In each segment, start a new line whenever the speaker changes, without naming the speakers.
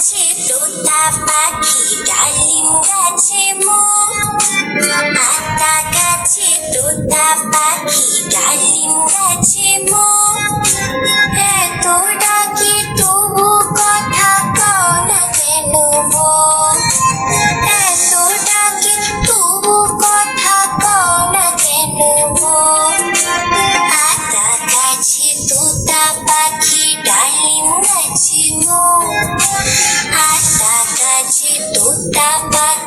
গাছে তোতা পাখি, ডালিম গাছে মো আতা গাছে তোতা পাখি, ডালিম গাছে মো এত ডাকি তবু কথা কও না কেন মন এত ডাকি তবু কথা কও না কেন মন আতা গাছে তোতা পাখি, ডালিম গাছে মো আতা গাছে তোতা পাখি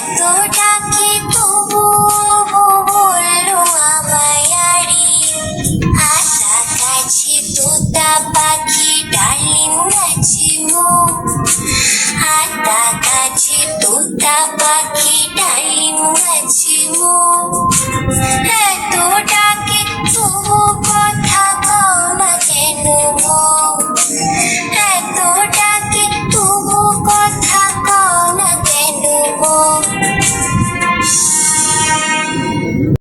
এত ডাকে তবু বলল আমায়ারি আশা কাছে তোতা পাখি, ডালিম গাছে মো কাছে তোতা পাখি, ডালিম গাছে